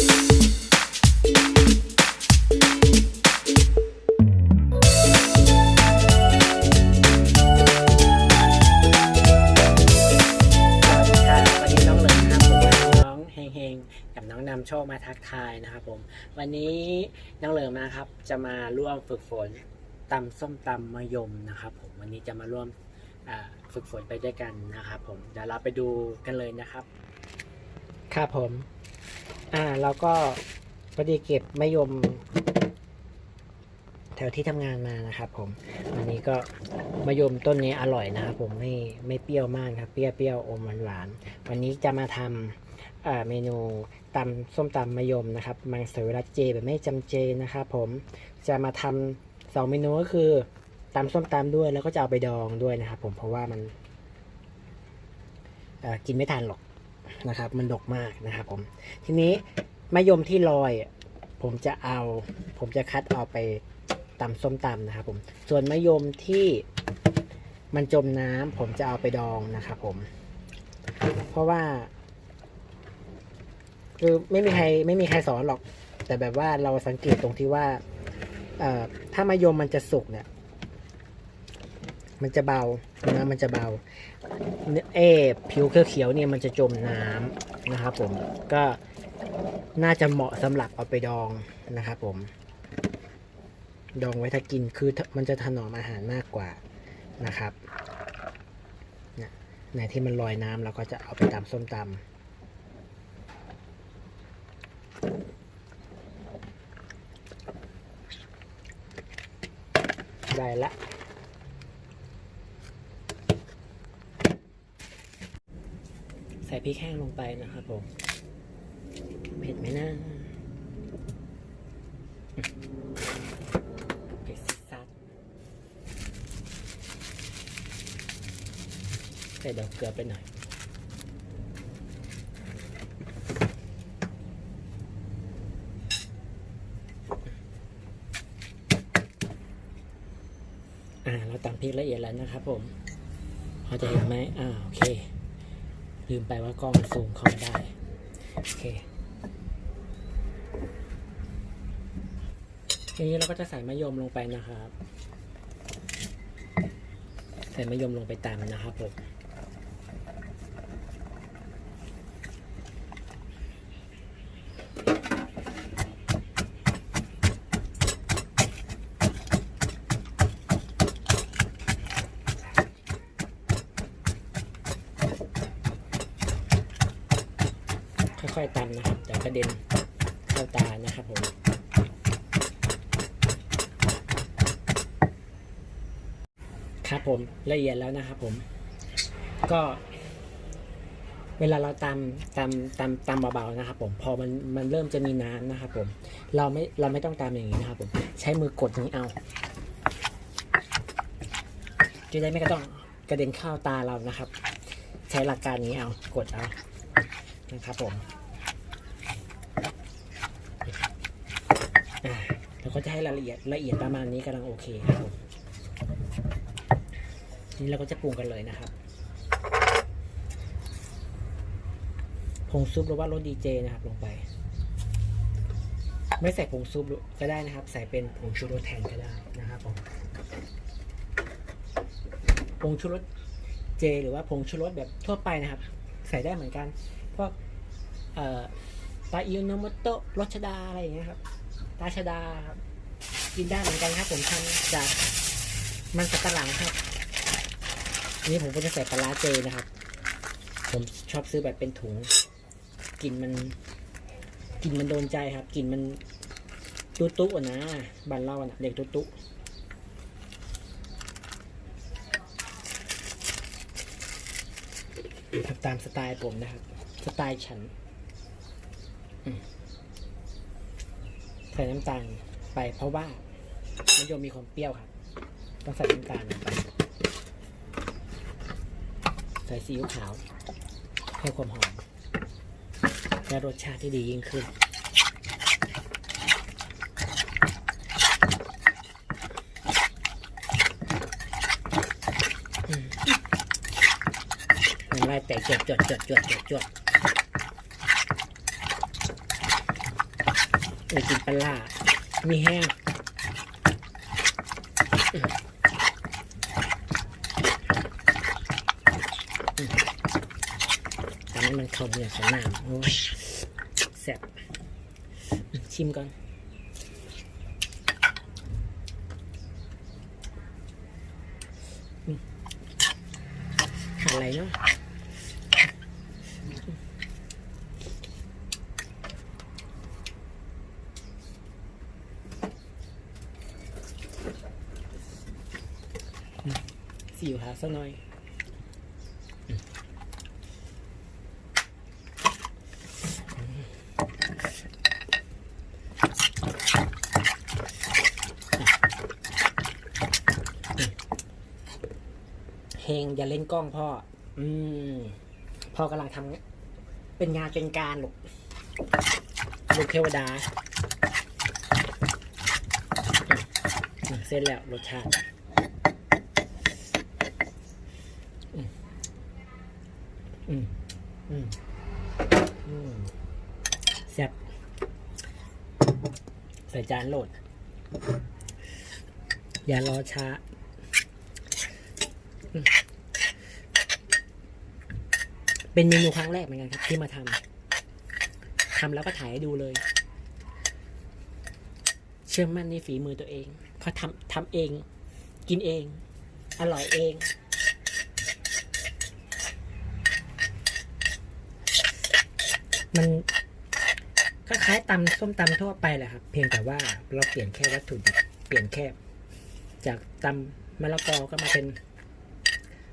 สวัสดีครับวันนี้น้องเหลิมนะครับผมน้องเฮงเฮงกับน้องนำโชคมาทักทายนะครับผม วันนี้น้องเหลิมนะครับ จะมาร่วมฝึกฝนตำส้มตำมะยมนะครับผมวันนี้จะมาร่วมฝึกฝนไปด้วยกันนะครับผมเดี๋ยวเราไปดูกันเลยนะครับ ครับผม อ่าเราก็พอดีเก็บมะยม แถวที่ทำงานมานะครับ ผมวันนี้ก็มะยมต้นนี้อร่อยนะครับผมไม่ไม่เปรี้ยวมากครับ เปรี้ยวเปรี้ยวอมหวานหวานๆวันนี้จะมาทำเมนูตำส้มตำมะยมนะครับ มังสวิรัตเจแบบไม่จำเจนะครับผมจะมาทำสองเมนูก็คือตำส้มตำด้วยแล้วก็จะเอาไปดองด้วยนะครับ ผมเพราะว่ามันกินไม่ทันหรอก นะครับ มันดกมากนะครับผม ทีนี้มะยมที่ลอย ผมจะเอา ผมจะคัดเอาไปตำส้มตำนะครับผม ส่วนมะยมที่มันจมน้ำผมจะเอาไปดองนะครับผม เพราะว่า คือไม่มีใครไม่มีใครสอนหรอก แต่แบบว่าเราสังเกตตรงที่ว่าถ้ามะยมมันจะสุกเนี่ย มันจะเบานื้อมันจะเบาเออผิวเขียวๆเนี่ยมันจะจมน้ำนะครับผมก็น่าจะเหมาะสำหรับเอาไปดองนะครับผม ดองไว้ถ้ากินคือมันจะถนอมอาหารมากกว่านะครับเนี่ยในที่มันลอยน้ำเราก็จะเอาไปตำส้มตำได้ละ ใส่พริกแห้งลงไปนะครับผม เผ็ดไหมนะเผ็ดซัดใส่ดอกเกลือไปหน่อยอ่าเราตำพริกละเอียดแล้วนะครับผมพอจะเห็นไหมอ่าโอเค ลืมไปว่ากล้องมันซูมเข้ามาได้ โอเคทีนี้เราก็จะใส่มะยมลงไปนะครับ ใส่มะยมลงไปตามนะครับผม ค่อยๆตำนะครับแต่กระเด็นเข้าตานะครับผมครับผมละเอียดแล้วนะครับผม ก็ เวลาเราตำตำตำตำเบาๆนะครับ ผมพอมันมันเริ่มจะมีน้ำนะครับผม เราไม่เราไม่ต้องตำอย่างนี้นะครับ ผม ใช้มือกดอย่างนี้เอาจะได้ไม่กระต้องกระเด็นเข้าตาเรานะครับ ใช้หลักการนี้เอากดเอานะครับผม อ่า เราก็จะให้รายละเอียดละเอียดประมาณนี้กำลังโอเคครับผมนี้เราก็จะปรุงกันเลยนะครับผงซุปหรือว่ารสดีเจนะครับลงไป ไม่ใส่ผงซุปก็ได้นะครับ ใส่เป็นผงชูรสแทนก็ได้นะครับผมผงชูรสเจ หรือว่าผงชูรสแบบทั่วไปนะครับ ใส่ได้เหมือนกันพวกปลาอิวโนมโตะรสชดาอะไรอย่างเงี้ยครับ ราชดาครับกินได้เหมือนกันครับผมทำจากมันสับปะหลังครับอันนี้ผมก็จะใส่ปลาร้าเจนะครับ ผมชอบซื้อแบบเป็นถุงกลิ่นมันกลิ่นมันโดนใจครับกลิ่นมันตุ๊ตุ๊อะนะบ้านเราอะนะเด็กตุ๊ตุ๊ทำตามสไตล์ผมนะครับ สไตล์ฉันใส่น้ำตาลไปเพราะว่ามะยมมีความเปรี้ยวครับต้องใส่น้ำตาลลงไปใส่ซีอิ๊วขาวให้ความหอม และรสชาติที่ดียิ่งขึ้นอืมน้ำลายแตกจดจดจดจดจดจด เออกินปลามีแห้งตอนนี้มันเข้าเมือสนามโอ้ยแซ่บชิมก่อนอะไรเนาะ สิวหาสักหน่อยเฮงอย่าเล่นกล้องพ่อ อืม พ่อกำลังทำเป็นงานเป็นการลูกลูกเทวดา เส้นแล้วรสชาติ อืม อืม อืม อืมแซ่บ ใส่จานโหลด อย่ารอช้า เป็นเมนูครั้งแรกเหมือนกันครับ ที่มาทำทำแล้วก็ถ่ายให้ดูเลย เชื่อมั่นในฝีมือตัวเอง เพราะทำทำเอง กินเอง อร่อยเองมัน คล้ายๆตำส้มตำทั่วไปแหละครับ เพียงแต่ว่าเราเปลี่ยนแค่วัตถุดิบเปลี่ยนแค่ จากตำมะละกอก็มาเป็น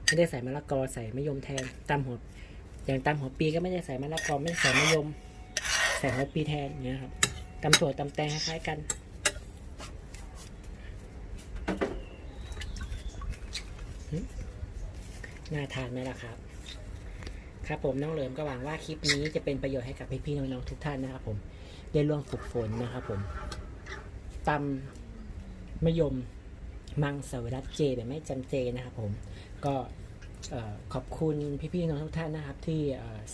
ไม่ได้ใส่มะละกอใส่มะยมแทนตำหัวอย่างตำหัวปีก็ไม่ได้ใส่มะละกอไม่ได้ใส่มะยม ใส่หัวปีแทนอย่างเงี้ยครับตำถั่วตำแตงคล้ายๆกันน่าทานไหมล่ะครับ ครับผมน้องเหลิมก็หวังว่าคลิปนี้จะเป็นประโยชน์ให้กับพี่ๆน้องๆทุกท่านนะครับผมได้ร่วมฝึกฝนนะครับผมตำมะยมมังสวิรัตเจแบบไม่จำเจนะครับผมก็ขอบคุณพี่ๆน้องทุกท่านนะครับ ที่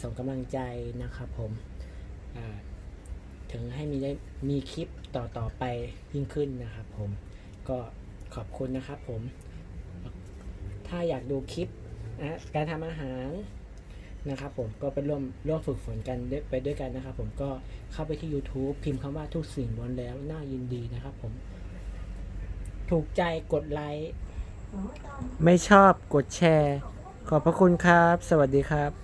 ส่งกำลังใจนะครับผมถึงให้มีได้มีคลิปต่อต่อไปยิ่งขึ้นนะครับผมก็ขอบคุณนะครับผม ถ้าอยากดูคลิปนะการทำอาหาร นะครับผมก็ไปร่วมร่วมฝึกฝนกันไปด้วยกันนะครับผมก็เข้าไปที่ YouTube พิมพ์คำว่าทุกสิ่งบนแล้วน่ายินดีนะครับผม ถูกใจกดไลค์ไม่ชอบกดแชร์ ขอบพระคุณครับ สวัสดีครับ